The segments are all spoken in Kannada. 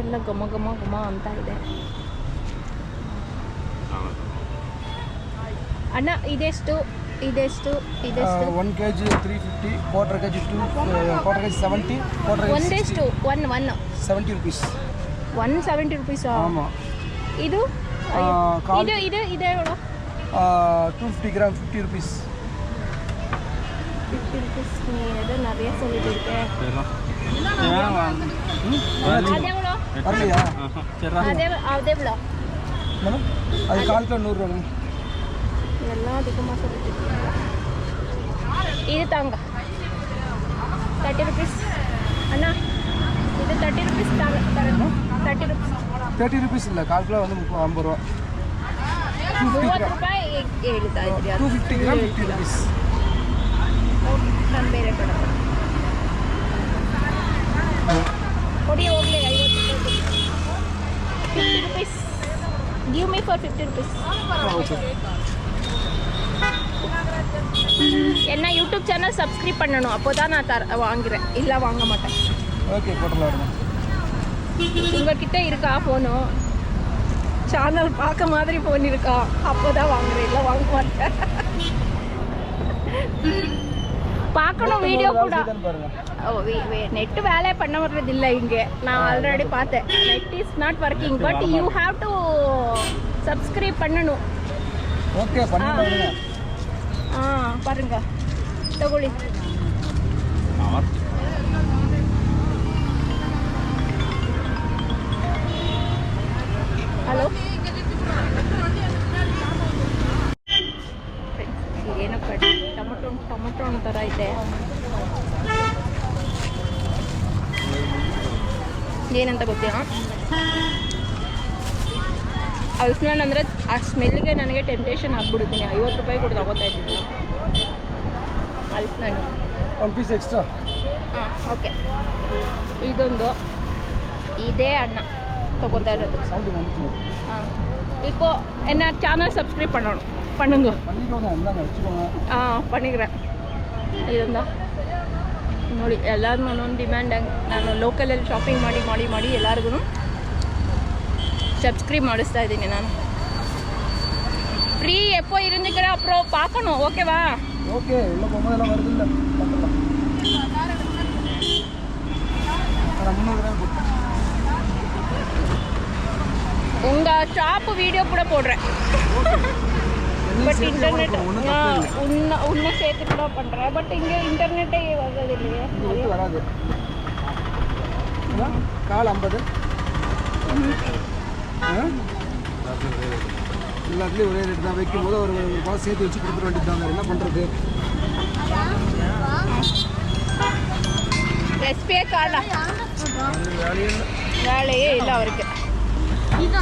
ಎಲ್ಲ ಘಮ ಘಮ ಘಮ ಅಂತ ಇದೆ ಅಣ್ಣ ಇದೆಷ್ಟು ಇದೆಷ್ಟು ಇದೆಷ್ಟು one K G three fifty quarter K G two quarter K G seventy quarter ಒಂದೆಷ್ಟು one one seventy rupees one seventy rupees ஆமாம் ಇದು ಕಾಲ್ ಇದು ಇದು ಇದೆ ನೋಡು two fifty gram fifty rupees fifty rupees நீ ஏதோ நிறைய சொல்லிட்டு இருக்கேன் அது எவ்வளோ வரலையா அதே அது எவ்வளோ மேடம் அது கால் கிலோ நூறுரூவா எல்லாம் அதிகமாக சொல்லிட்டு இருக்கீங்க இது தாங்க தேர்ட்டி ருபீஸ் அண்ணா இது தேர்ட்டி ருபீஸ் தாங்க தரேன் தேர்ட்டி ருபீஸ் தேர்ட்டி ருபீஸ் இல்லை கால் கிலோ வந்து முப்பது ஐம்பது ரூபா ಮೂವತ್ತು ರೂಪಾಯಿ ಹೇಳ್ತಾ ಇದ್ರಿ டூ ಅದು ஃபிஃப்டி கிராம் ஃபிஃப்டி ருபீஸ் ನಾನು ಬೇರೆ ಕಡೆ ಕೊಡಿ ಹೋಗ್ಲಿ ಐವತ್ತು ರೂಪಾಯಿ fifty rupees give me for fifty rupees okay என்ன யூடியூப் சேனல் சப்ஸ்கிரைப் பண்ணணும் அப்போ தான் நான் தர வாங்குறேன் இல்லை வாங்க மாட்டேன் ஓகே போட்டலாம் உங்ககிட்ட இருக்கா ஃபோனு சேனல் பார்க்க மாதிரி ஃபோன் இருக்கா அப்போ தான் வாங்குறேன் இல்லை வாங்க மாட்டேன் பார்க்கணும் வீடியோ கூட. ஓ நெட்டு வேலையை பண்ண வர்றது இல்லை இங்கே. நான் ஆல்ரெடி பார்த்தேன். Net is not working but you have to subscribe பண்ணணும். ஓகே ஆ. பாருங்க. தகுளி ஹலோ. ಗೊತ್ತಿಲ್ಲ ಅಲ್ಸ್ನಾನ್ ಅಂದರೆ ಆ ಸ್ಮೆಲ್ಗೆ ನನಗೆ ಟೆಂಪ್ಟೇಷನ್ ಆಗ್ಬಿಡ್ತೀನಿ ಐವತ್ತು ರೂಪಾಯಿ ಕೊಟ್ಟು ತಗೋತಾ ಇದ್ದೀನಿ ಅಲ್ಸ್ನಾನು ಒನ್ ಪೀಸ್ ಎಕ್ಸ್ಟ್ರಾ ಹಾಂ ಓಕೆ ಇದೊಂದು ಇದೇ ಅಣ್ಣ ತಗೋತಾ ಇರೋದು சவுண்டு வந்துச்சு ஆ இப்போ என்ன சேனல் சப்ஸ்கிரைப் பண்ணணும் பண்ணுங்க பண்ணிக்கோங்க இந்தாங்க வச்சுக்கோங்க ஆ பண்ணிக்கிறேன் ಇದೊಂದ ನೋಡಿ ಎಲ್ಲರೂ ಒಂದೊಂದು ಡಿಮ್ಯಾಂಡ್ ನಾನು ಲೋಕಲಲ್ಲಿ ಶಾಪಿಂಗ್ ಮಾಡಿ ಮಾಡಿ ಮಾಡಿ ಎಲ್ಲರಿಗೂ சப்ஸ்கிரைப் ಮಾಡಿಸ್ತಾ ಇದ್ದೀನಿ ನಾನು ஃப்ரீ எப்போ இருந்துக்கிற அப்புறம் பார்க்கணும் ஓகேவா ஓகே உள்ள போகும்போது எல்லாம் வருது இல்லை பார்த்துக்கலாம் நான் முந்நூறு கிராம் போட்டு உங்கள் ஷாப்பு வீடியோ கூட போடுறேன் பட் இன்டர்நெட் உன்னை உன்னை சேர்த்துட்டு தான் பண்ணுறேன் பட் இங்கே இன்டர்நெட்டே வர்றது இல்லையே வராது கால் ஐம்பது. எல்லாத்துலேயும் ஒரே ரேட் தான். வைக்கும் போது ஒரு ஒரு காசு சேர்த்து வச்சு கொடுத்துட வேண்டியது தான் என்ன பண்ணுறது எஸ்பிஐ கார்டா வேலையே இல்லை. அவருக்கு.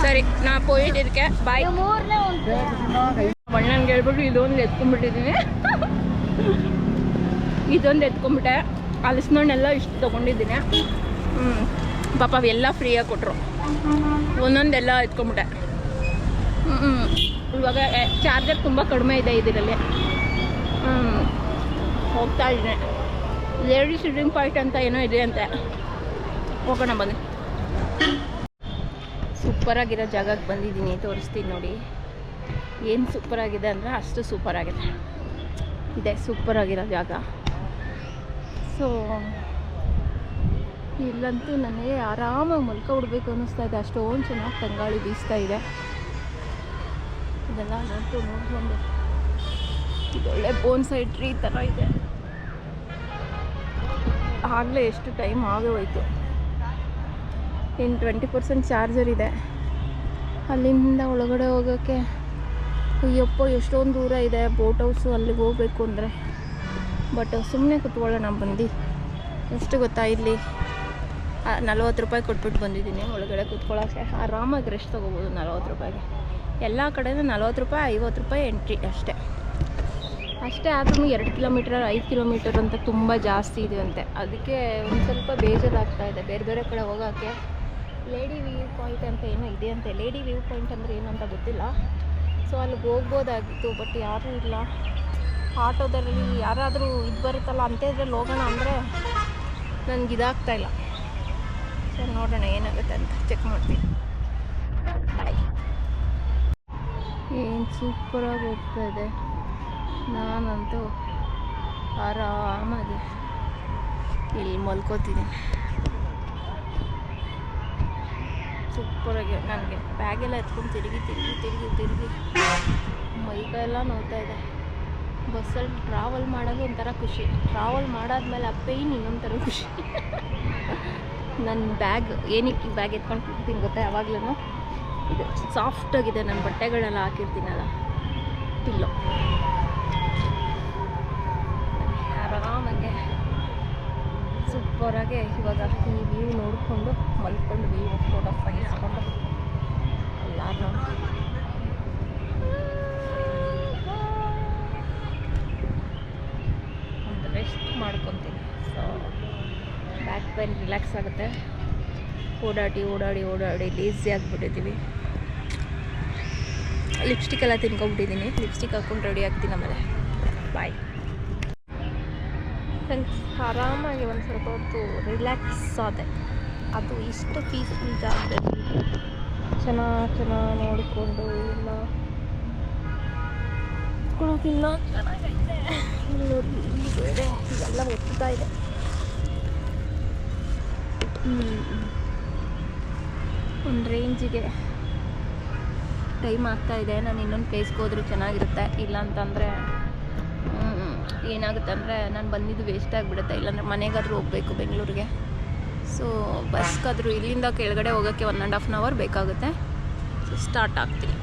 சரி நான் போயிட்டு இருக்கேன். பாய் ಬಣ್ಣನ್ಗೆ ಹೇಳ್ಬಿಟ್ಟು ಇದೊಂದು ಎತ್ಕೊಂಡ್ಬಿಟ್ಟಿದ್ದೀನಿ ಇದೊಂದು ಎತ್ಕೊಂಡ್ಬಿಟ್ಟೆ. ಹಲಸಿನಣ್ಣೆಲ್ಲ ಇಷ್ಟು ತೊಗೊಂಡಿದ್ದೀನಿ. ಹ್ಞೂ ಪಾಪ ಅವೆಲ್ಲ ಫ್ರೀಯಾಗಿ ಕೊಟ್ಟರು ಒಂದೊಂದೆಲ್ಲ ಎತ್ಕೊಂಡ್ಬಿಟ್ಟೆ. ಹ್ಞೂ ಇವಾಗ ಚಾರ್ಜರ್ ತುಂಬ ಕಡಿಮೆ ಇದೆ ಇದರಲ್ಲಿ. ಹ್ಞೂ ಹೋಗ್ತಾ ಇದ್ದೀನಿ. ಲೇಡಿ ಶೂಟಿಂಗ್ ಪಾಯಿಂಟ್ ಅಂತ ಏನೋ ಇದೆ ಅಂತೆ. ಹೋಗೋಣ ಬನ್ನಿ. ಸೂಪರಾಗಿರೋ ಜಾಗಕ್ಕೆ ಬಂದಿದ್ದೀನಿ, ತೋರಿಸ್ತೀನಿ ನೋಡಿ. ಏನು ಸೂಪರಾಗಿದೆ ಅಂದರೆ ಅಷ್ಟು ಸೂಪರಾಗಿದೆ ಇದೆ ಸೂಪರಾಗಿರೋ ಜಾಗ. ಸೊ ಇಲ್ಲಂತೂ ನನಗೆ ಆರಾಮಾಗಿ ಮಲ್ಕೊಬಿಡ್ಬೇಕು ಅನ್ನಿಸ್ತಾ ಇದೆ. ಅಷ್ಟೊಂದು ಚೆನ್ನಾಗಿ ತಂಗಾಳಿ ಬೀಸ್ತಾ ಇದೆ. ಇದೆಲ್ಲ ನೋಡ್ತು ನೋಡ್ಕೊಂಡು ಇದೊಳ್ಳೆ ಬೋನ್ ಸೈಡ್ ಟ್ರೀ ಥರ ಇದೆ. ಆಗಲೇ ಎಷ್ಟು ಟೈಮ್ ಆಗೇ ಹೋಯ್ತು. ಇನ್ನು ಟ್ವೆಂಟಿ ಪರ್ಸೆಂಟ್ ಚಾರ್ಜರ್ ಇದೆ. ಅಲ್ಲಿಂದ ಒಳಗಡೆ ಹೋಗೋಕ್ಕೆ ಅಯ್ಯಪ್ಪ, ಎಷ್ಟೊಂದು ದೂರ ಇದೆ ಬೋಟ್ ಹೌಸು ಅಲ್ಲಿಗೆ ಹೋಗ್ಬೇಕು ಅಂದರೆ. ಬಟ್ ಸುಮ್ಮನೆ ಕುತ್ಕೊಳ್ಳೋಣ ಬಂದು ಎಷ್ಟು ಗೊತ್ತಾ ಇಲ್ಲಿ? ನಲ್ವತ್ತು ರೂಪಾಯಿ ಕೊಟ್ಬಿಟ್ಟು ಬಂದಿದ್ದೀನಿ. ಒಳಗಡೆ ಕುತ್ಕೊಳ್ಳೋಕ್ಕೆ ಆರಾಮಾಗಿ ರೆಸ್ಟ್ ತೊಗೋಬೋದು ನಲ್ವತ್ತು ರೂಪಾಯಿಗೆ. ಎಲ್ಲ ಕಡೆನೂ ನಲ್ವತ್ತು ರೂಪಾಯಿ, ಐವತ್ತು ರೂಪಾಯಿ ಎಂಟ್ರಿ ಅಷ್ಟೇ. ಅಷ್ಟೇ ಆದ್ರೂ ಎರಡು ಕಿಲೋಮೀಟರ್ ಐದು ಕಿಲೋಮೀಟರ್ ಅಂತ ತುಂಬ ಜಾಸ್ತಿ ಇದೆ ಅಂತೆ. ಅದಕ್ಕೆ ಒಂದು ಸ್ವಲ್ಪ ಬೇಜಾರಾಗ್ತಾ ಇದೆ. ಬೇರೆ ಬೇರೆ ಕಡೆ ಹೋಗೋಕ್ಕೆ ಲೇಡಿ ವ್ಯೂ ಪಾಯಿಂಟ್ ಅಂತ ಏನೋ ಇದೆ ಅಂತೆ. ಲೇಡಿ ವ್ಯೂ ಪಾಯಿಂಟ್ ಅಂದರೆ ಏನು ಅಂತ ಗೊತ್ತಿಲ್ಲ. ಸೊ ಅಲ್ಲಿಗೆ ಹೋಗ್ಬೋದಾಗಿತ್ತು ಬಟ್ ಯಾರೂ ಇಲ್ಲ. ಆಟೋದಲ್ಲಿ ಯಾರಾದರೂ ಇದು ಬರುತ್ತಲ್ಲ ಇದ್ರೆ ಹೋಗೋಣ ಅಂದರೆ ನನಗೆ ಇದಾಗ್ತಾ ಇಲ್ಲ. ಸರಿ ನೋಡೋಣ ಏನಾಗುತ್ತೆ ಅಂತ ಚೆಕ್ ಮಾಡ್ತೀನಿ. ಬಾಯ್ ಏನು ಸೂಪರಾಗಿ ಇದೆ. ನಾನಂತೂ ಆರಾಮಾಗಿ ಇಲ್ಲಿ ಮಲ್ಕೋತೀನಿ. ಸೂಪರಾಗಿ ನನಗೆ ಬ್ಯಾಗೆಲ್ಲ ಎತ್ಕೊಂಡು ತಿರುಗಿ ತಿರುಗಿ ತಿರುಗಿ ತಿರುಗಿ ಮೈಕೈಲ್ಲ ನೋಡ್ತಾ ಇದೆ. ಬಸ್ಸಲ್ಲಿ ಟ್ರಾವೆಲ್ ಮಾಡೋದು ಒಂಥರ ಖುಷಿ. ಟ್ರಾವೆಲ್ ಮಾಡಾದ್ಮೇಲೆ ಆ ಇನ್ನೊಂಥರ ಖುಷಿ. ನನ್ನ ಬ್ಯಾಗ್, ಏನಕ್ಕೆ ಬ್ಯಾಗ್ ಎತ್ಕೊಂಡು ಕೂಗ್ತೀನಿ ಗೊತ್ತಾ ಯಾವಾಗ್ಲೂ ಇದು ಸಾಫ್ಟಾಗಿದೆ ನನ್ನ ಬಟ್ಟೆಗಳೆಲ್ಲ ಹಾಕಿರ್ತೀನಲ್ಲ. ಪಿಲ್ಲೋ ಆರಾಮಾಗೆ, ಸೂಪರಾಗೆ ಇವಾಗ ಈ ವ್ಯೂ ನೋಡಿಕೊಂಡು ಮಲ್ಕೊಂಡು ವ್ಯೂ ಫೋಟೋ ತೆಗಿಸ್ಕೊಂಡು ಎಲ್ಲರೂ ಒಂದು ರೆಸ್ಟ್ ಮಾಡ್ಕೊತೀನಿ. ಸೊ ಬ್ಯಾಕ್ ಪೈನ್ ರಿಲ್ಯಾಕ್ಸ್ ಆಗುತ್ತೆ. ಓಡಾಡಿ ಓಡಾಡಿ ಓಡಾಡಿ ಲೇಸಿ ಆಗಿಬಿಟ್ಟಿದ್ದೀವಿ ಲಿಪ್ಸ್ಟಿಕ್ ಎಲ್ಲ ತಿನ್ಕೊಂಬಿಟ್ಟಿದ್ದೀನಿ ಲಿಪ್ಸ್ಟಿಕ್ ಹಾಕ್ಕೊಂಡು ರೆಡಿ ಆಗ್ತೀನಿ ಆಮೇಲೆ. ಬಾಯ್ ಆರಾಮಾಗಿ ಒಂದು ಸ್ವಲ್ಪ ಹೊತ್ತು ರಿಲ್ಯಾಕ್ಸ್ ಆದೆ. ಅದು ಇಷ್ಟು ಪೀಸ್ಫುಲ್ ಜಾಗದಲ್ಲಿ ಚೆನ್ನಾಗಿ ಚೆನ್ನಾಗಿ ನೋಡಿಕೊಂಡು ಇಲ್ಲ. ಕುತ್ಕೊಳ್ಳೋಕಿಲ್ಲ ಚೆನ್ನಾಗೈತೆ ಇಲ್ಲಿ ನೋಡಿ ಇದೆ ಒಂದು ರೇಂಜಿಗೆ ಟೈಮ್ ಆಗ್ತಾ ಇದೆ. ನಾನು ಇನ್ನೊಂದು ಪ್ಲೇಸ್ಗೆ ಹೋದ್ರೆ ಚೆನ್ನಾಗಿರುತ್ತೆ. ಇಲ್ಲಾಂತಂದರೆ ಏನಾಗುತ್ತೆ ಅಂದರೆ ನಾನು ಬಂದಿದ್ದು ವೇಸ್ಟ್ ಆಗಿಬಿಡುತ್ತೆ. ಇಲ್ಲಾಂದ್ರೆ ಮನೆಗಾದ್ರೂ ಹೋಗಬೇಕು ಬೆಂಗಳೂರಿಗೆ. ಸೊ ಬಸ್ಗಾದರೂ ಇಲ್ಲಿಂದ ಕೆಳಗಡೆ ಹೋಗೋಕ್ಕೆ one and half an hour ಬೇಕಾಗುತ್ತೆ. ಸೊ ಸ್ಟಾರ್ಟ್ ಆಗ್ತೀನಿ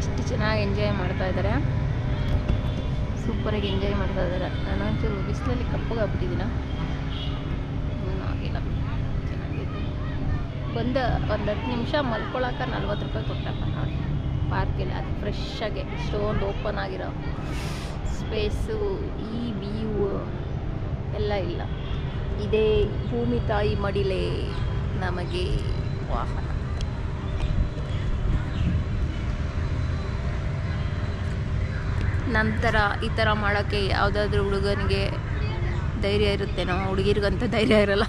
ಎಷ್ಟು ಚೆನ್ನಾಗಿ ಎಂಜಾಯ್ ಮಾಡ್ತಾ ಇದ್ದಾರೆ ಸೂಪರಾಗಿ ಎಂಜಾಯ್ ಮಾಡ್ತಾ ಇದ್ದಾರೆ ನಾನು ಒಂಚೂರು ಬಿಸಿಲಲ್ಲಿ ಕಪ್ಪಗಾಗ್ಬಿಟ್ಟಿದ್ದೀನ ಆಗಿಲ್ಲ ಚೆನ್ನಾಗಿದೆ ಬಂದ ಒಂದು ಹತ್ತು ಮಲ್ಕೊಳಕ್ಕೆ ನಲ್ವತ್ತು ರೂಪಾಯಿ ಕೊಟ್ಟಪ್ಪ ನೋಡಿ. ಪಾರ್ಕಲ್ಲಿ ಅದು ಫ್ರೆಶ್ ಆಗಿ ಇಷ್ಟೊಂದು ಓಪನ್ ಆಗಿರೋ ಸ್ಪೇಸು ಈ ವ್ಯೂ ಎಲ್ಲ ಇಲ್ಲ. ಇದೇ ಭೂಮಿ ತಾಯಿ ಮಡಿಲೇ ನಮಗೆ ವಾಹನ. ನಂತರ ಈ ಥರ ಮಾಡೋಕ್ಕೆ ಯಾವುದಾದ್ರೂ ಹುಡುಗನಿಗೆ ಧೈರ್ಯ ಇರುತ್ತೇನೋ ಹುಡುಗಿರಿಗಂತೂ ಧೈರ್ಯ ಇರಲ್ಲ.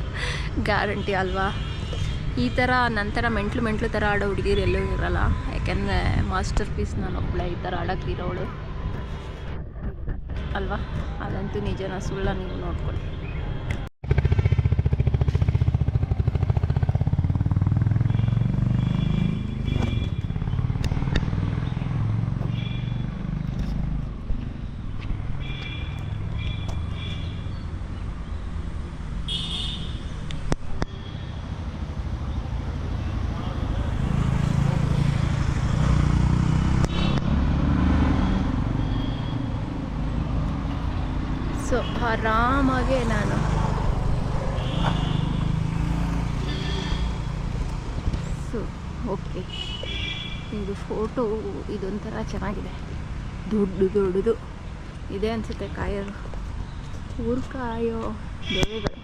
ಗ್ಯಾರಂಟಿ ಅಲ್ವಾ? ಈ ಥರ ನಂತರ ಮೆಂಟ್ಲು ಮೆಂಟ್ಲು ಥರ ಆಡೋ ಹುಡುಗಿರು ಎಲ್ಲೂ ಇರಲ್ಲ. ಯಾಕೆಂದರೆ ಮಾಸ್ಟರ್ ಪೀಸ್ ನಾನು ಒಬ್ಬಳೆ ಈ ಥರ ಆಡೋಕ್ಕಿರೋಳು ಅಲ್ವಾ? ಅದಂತೂ ನಿಜನ ಸುಳ್ಳ ನೀವು ನೋಡ್ಕೊಳ್ಳಿ ಸೊ ಆರಾಮಾಗೆ ನಾನು. ಸೊ ಓಕೆ ಇದು ಫೋಟೋ ಇದೊಂಥರ ಚೆನ್ನಾಗಿದೆ. ದೊಡ್ಡ ದೊಡ್ಡದು ಇದೆ ಅನಿಸುತ್ತೆ ಕಾಯೋದು ಊರು ಕಾಯೋ ಬೆಳೆಗಳು.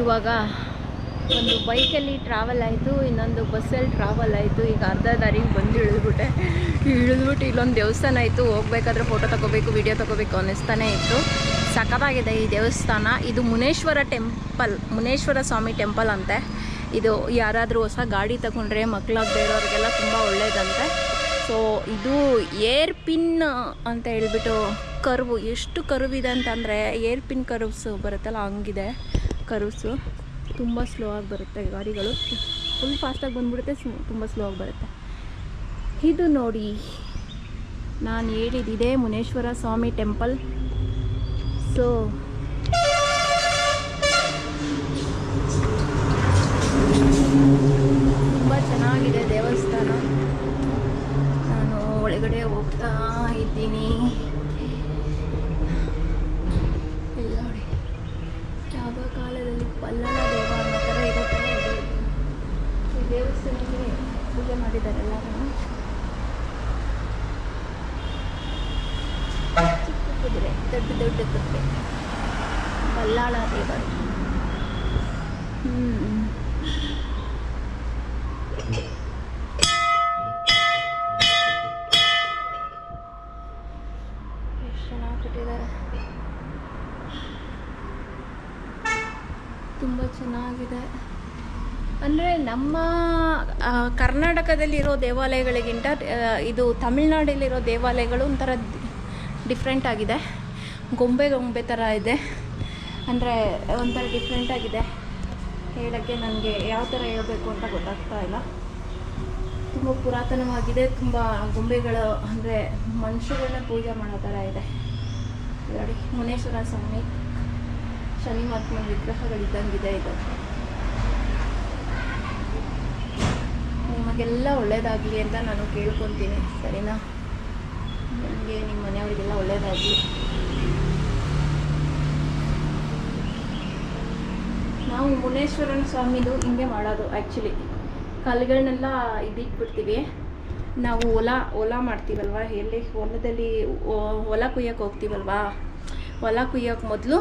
ಇವಾಗ ಒಂದು ಬೈಕಲ್ಲಿ ಟ್ರಾವೆಲ್ ಆಯಿತು, ಇನ್ನೊಂದು ಬಸ್ಸಲ್ಲಿ ಟ್ರಾವೆಲ್ ಆಯಿತು, ಈಗ ಅರ್ಧ ದಾರಿಗೆ ಬಂದು ಇಳಿದ್ಬಿಟ್ಟೆ. ಇಳಿದ್ಬಿಟ್ಟು ಇಲ್ಲೊಂದು ದೇವಸ್ಥಾನ ಇತ್ತು, ಹೋಗ್ಬೇಕಾದ್ರೆ ಫೋಟೋ ತಗೋಬೇಕು ವಿಡಿಯೋ ತಗೋಬೇಕು ಅನ್ನಿಸ್ತಾನೆ ಇತ್ತು. ಸಖತ್ತಾಗಿದೆ ಈ ದೇವಸ್ಥಾನ. ಇದು ಮುನೇಶ್ವರ ಟೆಂಪಲ್ ಮುನೇಶ್ವರ ಸ್ವಾಮಿ ಟೆಂಪಲ್ ಅಂತೆ. ಇದು ಯಾರಾದರೂ ಹೊಸ ಗಾಡಿ ತಗೊಂಡ್ರೆ ಮಕ್ಕಳಾಗದೇ ಇರೋರಿಗೆಲ್ಲ ತುಂಬ ಒಳ್ಳೆಯದಂತೆ ಸೊ ಇದು ಏರ್ ಪಿನ್ ಅಂತ ಹೇಳ್ಬಿಟ್ಟು ಕರ್ವು, ಎಷ್ಟು ಕರ್ವಿದೆ ಅಂತಂದರೆ ಏರ್ ಪಿನ್ ಕರ್ವ್ಸ್ ಬರುತ್ತಲ್ಲ, ಹಂಗಿದೆ ಕರ್ವ್ಸು. ತುಂಬ ಸ್ಲೋ ಆಗಿ ಬರುತ್ತೆ ಗಾಡಿಗಳು. ಫುಲ್ ಫಾಸ್ಟಾಗಿ ಬಂದ್ಬಿಡುತ್ತೆ ತುಂಬ ಸ್ಲೋ ಆಗಿ ಬರುತ್ತೆ. ಇದು ನೋಡಿ, ನಾನು ಹೇಳಿದ್ದಿದೆ ಮುನೇಶ್ವರ ಸ್ವಾಮಿ ಟೆಂಪಲ್ ಸೊ ತುಂಬ ಚೆನ್ನಾಗಿದೆ ದೇವಸ್ಥಾನ. ನಾನು ಒಳಗಡೆ ಹೋಗ್ತಾ ಇದ್ದೀನಿ. ಕುದುರೆ ಬಲ್ಲಾಳ ದೇವರು. ಹ್ಞೂ ತುಂಬ ಚೆನ್ನಾಗಿದೆ. ಅಂದರೆ ನಮ್ಮ ಕರ್ನಾಟಕದಲ್ಲಿರೋ ದೇವಾಲಯಗಳಿಗಿಂತ ಇದು ತಮಿಳ್ನಾಡಲ್ಲಿರೋ ದೇವಾಲಯಗಳು ಒಂಥರ ಡಿಫ್ರೆಂಟ್ ಆಗಿದೆ. ಗೊಂಬೆ ಗೊಂಬೆ ಥರ ಇದೆ. ಅಂದರೆ ಒಂಥರ ಡಿಫ್ರೆಂಟಾಗಿದೆ ಹೇಳೋಕ್ಕೆ ನನಗೆ ಯಾವ ಥರ ಹೇಳಬೇಕು ಅಂತ ಗೊತ್ತಾಗ್ತಾ ಇಲ್ಲ. ತುಂಬ ಪುರಾತನವಾಗಿದೆ, ತುಂಬ ಗೊಂಬೆಗಳು ಅಂದರೆ ಮನುಷ್ಯಗಳನ್ನ ಪೂಜೆ ಮಾಡೋ ಥರ ಇದೆ. ನೋಡಿ, ಮುನೇಶ್ವರ ಸ್ವಾಮಿ, ಶನಿ ಮಹಾತ್ಮನ ವಿಗ್ರಹಗಳಿದ್ದಂಗಿದೆ ಇದು. ನಿಮಗೆಲ್ಲ ಒಳ್ಳೆಯದಾಗಲಿ ಅಂತ ನಾನು ಕೇಳ್ಕೊತೀನಿ, ಸರಿನಾ? ನಿಮಗೆ ನಿಮ್ಮ ಮನೆಯವರಿಗೆಲ್ಲ ಒಳ್ಳೆಯದಾಗಲಿ ನಾವು ಮುನೇಶ್ವರನ ಸ್ವಾಮಿದು ಹಿಂಗೆ ಮಾಡೋದು ಆ್ಯಕ್ಚುಲಿ ಕಲ್ಲುಗಳನ್ನೆಲ್ಲ ಇದಿಟ್ಬಿಡ್ತೀವಿ. ನಾವು ಹೊಲ ಹೊಲ ಮಾಡ್ತೀವಲ್ವ? ಎಲ್ಲಿ? ಹೊಲದಲ್ಲಿ ಹೊಲ ಕುಯ್ಯೋಕೆ ಹೋಗ್ತೀವಲ್ವ? ಹೊಲ ಕುಯ್ಯೋಕೆ ಮೊದಲು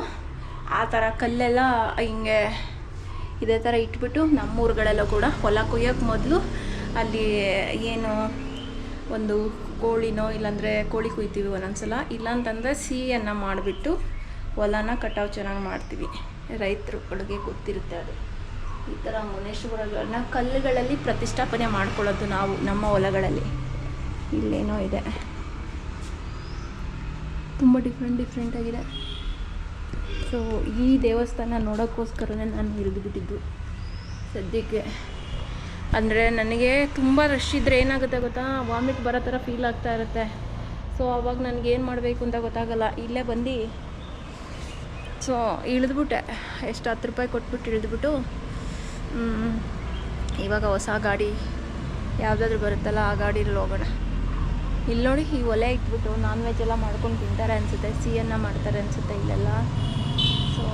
ಆ ಥರ ಕಲ್ಲೆಲ್ಲ ಹಿಂಗೆ ಇದೇ ಥರ ಇಟ್ಬಿಟ್ಟು ನಮ್ಮೂರುಗಳೆಲ್ಲ ಕೂಡ ಹೊಲ ಕುಯ್ಯೋಕೆ ಮೊದಲು ಅಲ್ಲಿ ಏನು ಒಂದು ಕೋಳಿನೋ ಇಲ್ಲಾಂದರೆ ಕೋಳಿ ಕುಯ್ತೀವಿ ಒಂದೊಂದ್ಸಲ. ಇಲ್ಲಾಂತಂದರೆ ಸಿಹಿಯನ್ನು ಮಾಡಿಬಿಟ್ಟು ಹೊಲನ ಕಟಾವು ಚೆನ್ನಾಗಿ ಮಾಡ್ತೀವಿ. ರೈತರು ಒಳಗೆ ಗೊತ್ತಿರುತ್ತೆ ಅದು. ಈ ಥರ ಮುನೇಶ್ವರಗಳನ್ನ ಕಲ್ಲುಗಳಲ್ಲಿ ಪ್ರತಿಷ್ಠಾಪನೆ ಮಾಡ್ಕೊಳ್ಳೋದು ನಾವು, ನಮ್ಮ ಹೊಲಗಳಲ್ಲಿ. ಇಲ್ಲೇನೋ ಇದೆ. ತುಂಬ ಡಿಫ್ರೆಂಟ್ ಡಿಫ್ರೆಂಟ್ ಆಗಿದೆ. ಸೊ ಈ ದೇವಸ್ಥಾನ ನೋಡೋಕ್ಕೋಸ್ಕರನೇ ನಾನು ಇಳಿದುಬಿಟ್ಟಿದ್ದು ಸದ್ಯಕ್ಕೆ. ಅಂದರೆ ನನಗೆ ತುಂಬ ರಶ್ ಇದ್ದರೆ ಏನಾಗುತ್ತೆ ಗೊತ್ತಾ? ವಾಮಿಟ್ ಬರೋ ಥರ ಫೀಲ್ ಆಗ್ತಾ ಇರುತ್ತೆ. ಸೊ ಅವಾಗ ನನಗೇನು ಮಾಡಬೇಕು ಅಂತ ಗೊತ್ತಾಗಲ್ಲ. ಇಲ್ಲೇ ಬಂದು ಸೊ, ಇಳಿದ್ಬಿಟ್ಟೆ. ಎಷ್ಟು ಹತ್ತು ರೂಪಾಯಿ ಕೊಟ್ಬಿಟ್ಟು ಇಳಿದ್ಬಿಟ್ಟು ಇವಾಗ ಹೊಸ ಗಾಡಿ ಯಾವುದಾದ್ರು ಬರುತ್ತಲ್ಲ, ಆ ಗಾಡಿಯಲ್ಲಿ ಹೋಗೋಣ. ಇಲ್ಲಿ ನೋಡಿ, ಈ ಒಲೆ ಇಟ್ಬಿಟ್ಟು ನಾನ್ ವೆಜ್ ಎಲ್ಲ ಮಾಡ್ಕೊಂಡು ತಿಂತಾರೆ ಅನಿಸುತ್ತೆ, ಸಿಹಿಯನ್ನು ಮಾಡ್ತಾರೆ ಅನಿಸುತ್ತೆ ಇಲ್ಲೆಲ್ಲ. ಸೊ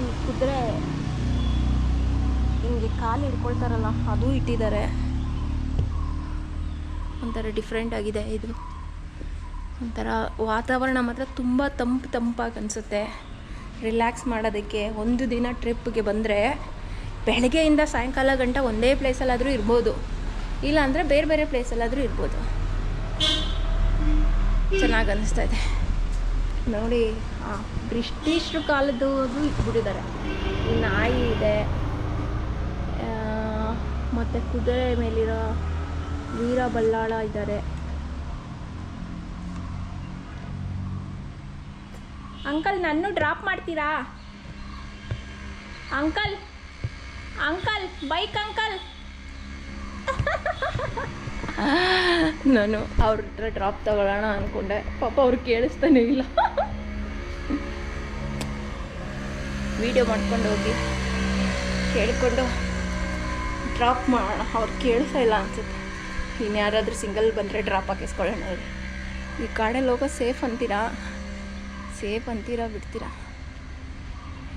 ಈ ಕುದುರೆ ಹಿಂಗೆ ಕಾಲು ಹಿಡ್ಕೊಳ್ತಾರಲ್ಲ, ಅದು ಇಟ್ಟಿದ್ದಾರೆ. ಒಂಥರ ಡಿಫ್ರೆಂಟ್ ಆಗಿದೆ ಇದು. ಒಂಥರ ವಾತಾವರಣ ಮಾತ್ರ ತುಂಬ ತಂಪು ತಂಪಾಗಿ ಅನಿಸುತ್ತೆ. ರಿಲ್ಯಾಕ್ಸ್ ಮಾಡೋದಕ್ಕೆ ಒಂದು ದಿನ ಟ್ರಿಪ್ಗೆ ಬಂದರೆ ಬೆಳಗ್ಗೆಯಿಂದ ಸಾಯಂಕಾಲ ಗಂಟ ಒಂದೇ ಪ್ಲೇಸಲ್ಲಾದರೂ ಇರ್ಬೋದು. ಇಲ್ಲಾಂದರೆ ಬೇರೆ ಬೇರೆ ಪ್ಲೇಸಲ್ಲಾದರೂ ಇರ್ಬೋದು. ಚೆನ್ನಾಗಿ ಅನ್ನಿಸ್ತಾ ಇದೆ. ನೋಡಿ, ಆ ಬ್ರಿಟಿಷ್ರ ಕಾಲದ್ದು ಇಟ್ಬಿಟ್ಟಿದ್ದಾರೆ ಈ ನಾಯಿ ಇದೆ ಮತ್ತು ಕುದುರೆ ಮೇಲಿರೋ ವೀರ ಬಲ್ಲಾಳ ಇದ್ದಾರೆ. ಅಂಕಲ್, ನನ್ನ ಡ್ರಾಪ್ ಮಾಡ್ತೀರಾ? Uncle uncle bike uncle. ನಾನು ಅವ್ರ ಹತ್ರ ಡ್ರಾಪ್ ತಗೊಳ್ಳೋಣ ಅಂದ್ಕೊಂಡೆ ಪಾಪ ಅವ್ರು ಕೇಳಿಸ್ತಾನೆ ಇಲ್ಲ. ವಿಡಿಯೋ ಮಾಡ್ಕೊಂಡು ಹೋಗಿ ಕೇಳಿಕೊಂಡು ಡ್ರಾಪ್ ಮಾಡೋಣ ಅವ್ರು ಕೇಳಿಸ್ತಾ ಇಲ್ಲ ಅನ್ಸುತ್ತೆ. ಇನ್ನು ಸಿಂಗಲ್ ಬಂದರೆ ಡ್ರಾಪ್ ಹಾಕಿಸ್ಕೊಳ್ಳೋಣ ಈ ಕಾಡಲ್ಲಿ ಹೋಗೋ ಸೇಫ್ ಅಂತೀರಾ? ಸೇಫ್ ಅಂತೀರಾ ಬಿಡ್ತೀರಾ?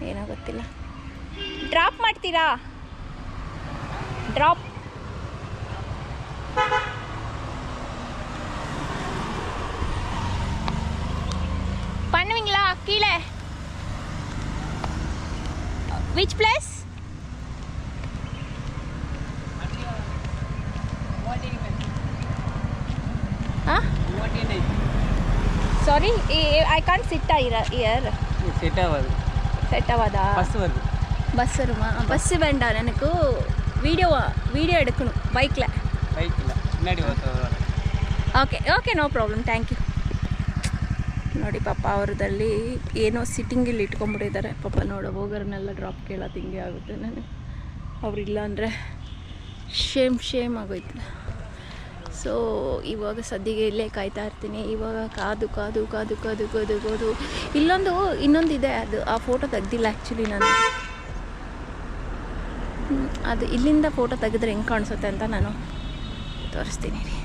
ಏನೋ ಗೊತ್ತಿಲ್ಲ. ಡ್ರಾಪ್ ಮಾಡ್ತೀರಾ? ಡ್ರಾಪ್. பண்ணுவீங்களா கீழே which place sorry I can't sit here sit అవ్వదు ಸೆಟ್ అవ్వదా ಬಸ್ వరకు பஸ் வருமா பஸ் வேண்டாம் எனக்கு வீடியோ வீடியோ ಎಡಕನು பைக்கில் பைக்கில் முன்னாடி ஒருத்தர் okay okay no problem thank you ನೋಡಿ ಪಾಪ ಅವ್ರದಲ್ಲಿ ಏನೋ ಸಿಟ್ಟಿಂಗಲ್ಲಿ ಇಟ್ಕೊಂಬಿಟ್ಟಿದ್ದಾರೆ ಪಾಪ ನೋಡು ಹೋಗೋರನ್ನೆಲ್ಲ ಡ್ರಾಪ್ ಕೇಳೋದು ಹಿಂಗೆ ಆಗುತ್ತೆ ನನಗೆ. ಅವರಿಲ್ಲ ಅಂದರೆ ಶೇಮ್ ಶೇಮ್ ಆಗೋಯ್ತು. ಸೊ ಇವಾಗ ಸದ್ಯಗೆ ಇಲ್ಲೇ ಕಾಯ್ತಾ ಇರ್ತೀನಿ. ಇವಾಗ ಕಾದು ಕಾದು ಕಾದು ಕಾದು ಕಾದು ಕಾದು. ಇಲ್ಲೊಂದು, ಇನ್ನೊಂದಿದೆ ಅದು. ಆ ಫೋಟೋ ತೆಗ್ದಿಲ್ಲ ಆ್ಯಕ್ಚುಲಿ ನಾನು. ಅದು ಇಲ್ಲಿಂದ ಫೋಟೋ ತೆಗೆದ್ರೆ ಹೆಂಗೆ ಕಾಣಿಸುತ್ತೆ ಅಂತ ನಾನು ತೋರಿಸ್ತೀನಿ. ರೀ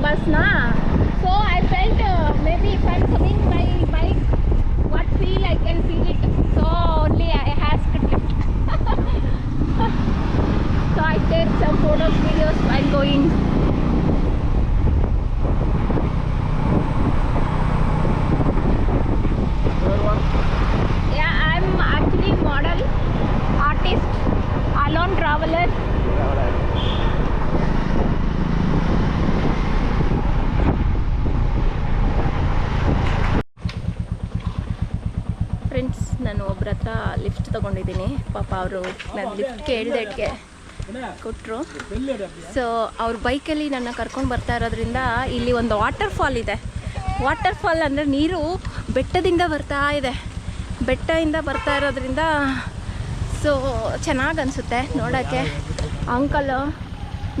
bus na ಲಿಫ್ಟ್ ತೊಗೊಂಡಿದ್ದೀನಿ. ಪಾಪ ಅವರು ನಾನು ಲಿಫ್ಟ್ ಕೇಳಿದಕ್ಕೆ ಕೊಟ್ಟರು ಸೊ ಅವ್ರ ಬೈಕಲ್ಲಿ ನನ್ನ ಕರ್ಕೊಂಡು ಬರ್ತಾ ಇರೋದ್ರಿಂದ ಇಲ್ಲಿ ಒಂದು ವಾಟರ್ ಫಾಲ್ ಇದೆ. ವಾಟರ್ ಫಾಲ್ ಅಂದರೆ ನೀರು ಬೆಟ್ಟದಿಂದ ಬರ್ತಾ ಇದೆ. ಬೆಟ್ಟದಿಂದ ಬರ್ತಾ ಇರೋದ್ರಿಂದ ಸೊ ಚೆನ್ನಾಗಿ ಅನಿಸುತ್ತೆ ನೋಡೋಕ್ಕೆ. ಅಂಕಲ್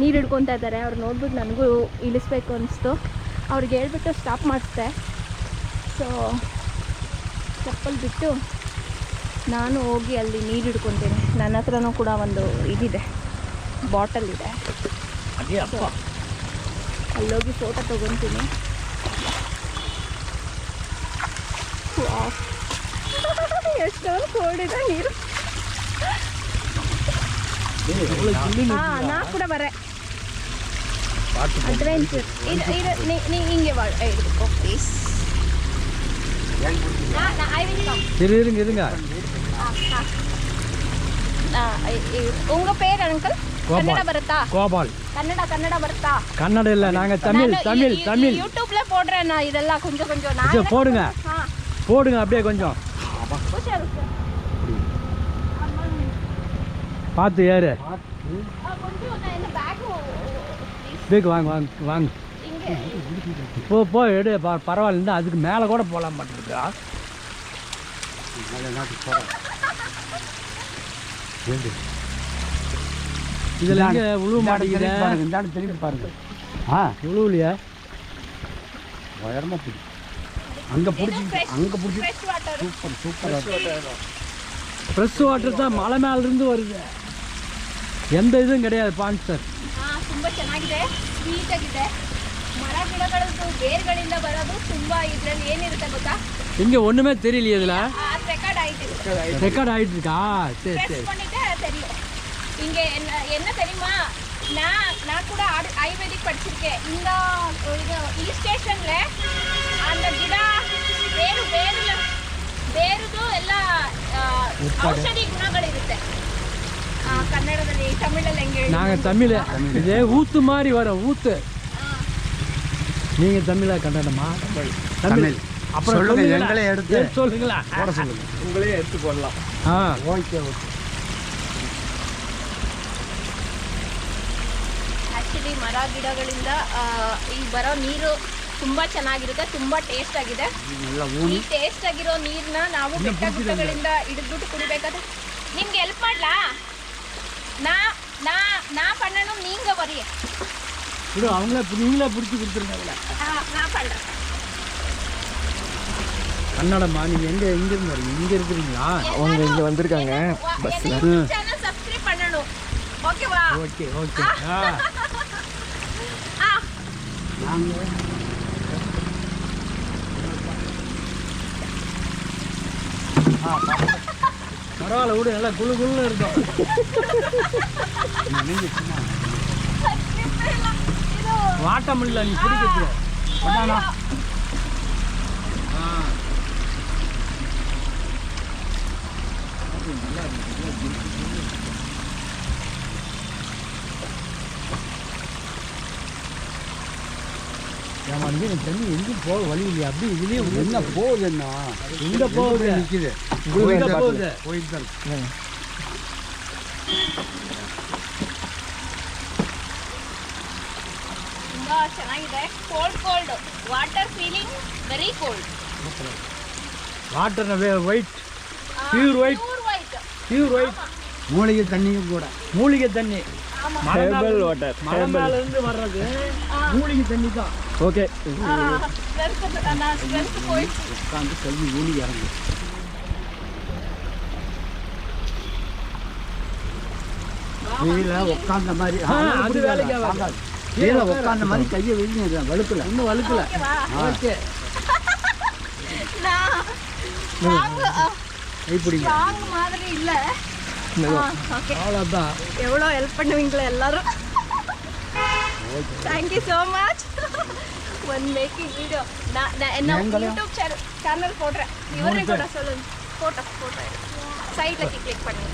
ನೀರು ಹಿಡ್ಕೊತಾ ಇದ್ದಾರೆ. ಅವ್ರು ನೋಡ್ಬಿಟ್ಟು ನನಗೂ ಇಳಿಸ್ಬೇಕು ಅನಿಸ್ತು. ಅವ್ರಿಗೆ ಹೇಳ್ಬಿಟ್ಟು ಸ್ಟಾಪ್ ಮಾಡಿಸ್ದೆ. ಸೊ ಚಪ್ಪಲ್ ಬಿಟ್ಟು ನಾನು ಹೋಗಿ ಅಲ್ಲಿ ನೀರು ಹಿಡ್ಕೊತೀನಿ. ನನ್ನ ಹತ್ರನೂ ಕೂಡ ಒಂದು ಇದಿದೆ. ಬಾಟಲ್ ಇದೆ. ಅಲ್ಲೋಗಿ ಫೋಟೋ ತೊಗೊತೀನಿ. ಎಷ್ಟು ಎಷ್ಟೊಂದು ಕೋಡಿದೆ ನೀರು? ಹಾಂ ನಾ ಕೂಡ ಬರೇ. ಅಡ್ವೆಂಚರ್ ಇದು ಇದು ನೀ- ನೀ ಹಿಂಗೆ ಪ್ಲೀಸ್ உங்க பேர் அங்கிள்? கன்னட பரத்தா? கோபால். கன்னடா கன்னட பரத்தா? கன்னட இல்ல நாங்க தமிழ் தமிழ் தமிழ். யூடியூப்ல போடுறேன் இதெல்லாம் கொஞ்சம் கொஞ்சம். போடுங்க. போடுங்க அப்படியே கொஞ்சம். பார்த்து ஏறு. பேக் வாங்க வாங்க வாங்க. போ போ எடு பரவாயில்ல அதுக்கு மேலே கூட போகலாம் மாட்டேங்குதா. இதில் எங்கே உழுவ மாட்டேங்குது இந்த திருப்பி பாருங்க ஆ உழுவுலையா உயரமா பிடி அங்கே பிடிச்சி அங்கே பிடிச்சி fresh water super super fresh water தான் மலை மேலேருந்து வருது எந்த இதுவும் கிடையாது பான்சர் ಹಾ ತುಂಬಾ ಚೆನ್ನಾಗಿದೆ ಸ್ವೀಟ್ ಆಗಿದೆ ಮರ ಗಿಡಗಳದ್ದು ಬೇರ್ಗಳಿಂದ ಬರೋದು ತುಂಬಾ ಇದ್ರಲ್ಲಿ ಏನಿರುತ್ತೆ ಗೊತ್ತಾ இங்கே ஒன்றுமே தெரியலையே இதில் ಅದು ರೆಕಾರ್ಡ್ ಆಯ್ತು ரெக்கார்ட் ஆகிட்டு இருக்கா சரி ப்ரெஸ் சரி பண்ணிட்டு தெரியும் இங்க என்ன என்ன தெரியுமா நான் நான் கூட ஆடு- ஆயுர்வேதிக் படிச்சிருக்கேன் இந்த இது ಈ ಸ್ಟೇಷನ್ಲೆ அந்த ಗಿಡ ಬೇರು ಬೇರುಲ ಬೇರುದು ಎಲ್ಲ ಆ, ಔಷಧಿ ಗುಣಗಳಿರುತ್ತೆ ಆ, ಕನ್ನಡದಲ್ಲಿ ತಮಿಳಲ್ಲಿ ಹೆಂಗೆ ಹೇಳಿ நாங்கள் தமிழ் இதே ஊத்து மாதிரி வரும் ஊத்து நீங்கள் தமிழா கன்னடமா தமிழ். அப்புறம் சொல்லுங்க, சொல்லுங்களா? எங்களே எடுத்து ஏன் சொல்லுங்களா போட சொல்லுங்க உங்களே எடுத்து போடலாம் ஆ ஓகே ஓகே ಆ್ಯಕ್ಚುಲಿ ಮರ ಗಿಡಗಳಿಂದ ಆ, ಈ ಬರೋ ನೀರು ತುಂಬಾ ಚೆನ್ನಾಗಿರುತ್ತೆ ತುಂಬಾ ಟೇಸ್ಟ್ ಆಗಿದೆ ಎಲ್ಲ ಈ ಊನಿ ಟೇಸ್ಟ್ ಆಗಿರೋ ನೀರ್ನ ನಾವು ಬೆಟ್ಟ ಗುಡ್ಡಗಳಿಂದ ಹಿಡಿದ್ಬಿಟ್ಟು ಕುಡಿಬೇಕಾದ್ರೆ ನಿಮ್ಗೆ ಹೆಲ್ಪ್ ಮಾಡ್ಲಾ ನಾ ನಾ ನಾ பண்ணணும் நீங்க வரிய விடு அவங்களே நீங்களே பிடிச்சி கொடுத்துருந்தாங்களே நா பண்றேன் கன்னடமா நீங்க எங்க எங்க இருந்து வரீங்க? இங்க இருக்கிறீங்களா? அவங்க இங்க வந்திருக்காங்க. பஸ்ல ஓகேவா? Okay okay. நாங்க பரவாயில்ல விடு. நல்லா குழு குழுன்னு இருக்கும். வாட்டமில்ல நீ பிடிக்கிறது பண்ணானா ஆ. ஏமா நீ தண்ணி எங்கேயும் போக வழி இல்லையா அப்படி இதுலேயே என்ன போகுது என்ன எங்கே போகுது நிற்கிது எங்கே போகுது போயிட்டு தான் இருக்கு. ತುಂಬಾ ಚೆನ್ನಾಗಿದೆ cold cold water feeling very cold water white Pure white. Pure white pure white மூலிகை தண்ணியும் கூட. மூலிகை தண்ணி. ஹெர்பல் வாட்டர் ஹெர்பல் வர்றது மூலிகை தண்ணி தான் ஓகே உட்காந்து கல்வி மூலிகை இறங்கு. கீழே உட்காந்த மாதிரி. அது மாதிரி கையை வெளியே வழுக்கல. இன்னும் வழுக்கல. ஓகே கைப்பிடிங்க ஸ்ட்ராங் மாதிரி இல்லை. அவ்வளோதான் எவ்வளோ ஹெல்ப் பண்ணுவீங்களா எல்லாரும். Thank you so much one making video நான் நான் யூடியூப் சேனல் சேனல் போடுறேன். இவரே கூட சொல்லுங்க. ஃபோட்டோ ஃபோட்டோ சைடில் கிளிக் பண்ணுங்க.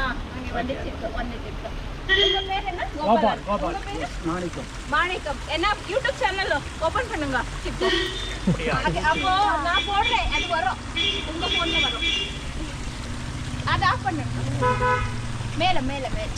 ஆ அங்கே வந்துச்சு வந்துச்சு. என்ன மாணிக்கம் யூடியூப் சேனல் ஓபன் பண்ணுங்க. அப்போ நான் போடுறேன். அது வரும். உங்க போன்ல வரும். அதை ஆஃப் பண்ணுங்க மேல மேல மேல.